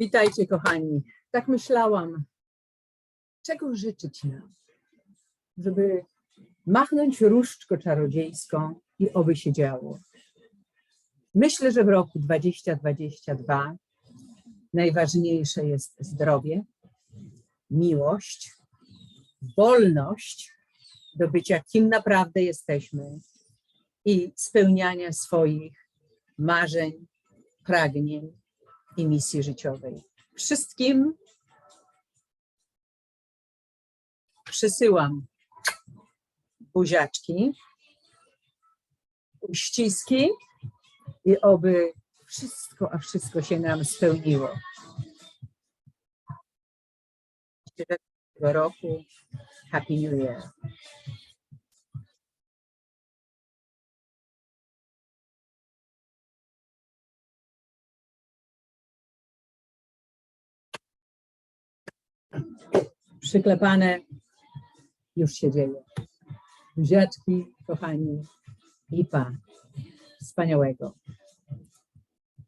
Witajcie, kochani. Tak myślałam, czego życzyć nam, żeby machnąć różdżko czarodziejską i oby się działo. Myślę, że w roku 2022 najważniejsze jest zdrowie, miłość, wolność do bycia kim naprawdę jesteśmy i spełniania swoich marzeń, pragnień i misji życiowej. Wszystkim przysyłam buziaczki, uściski i oby wszystko, a wszystko się nam spełniło. Tego roku Happy New Year. Przyklepane już się dzieje. Buziaczki, kochani, lipa wspaniałego.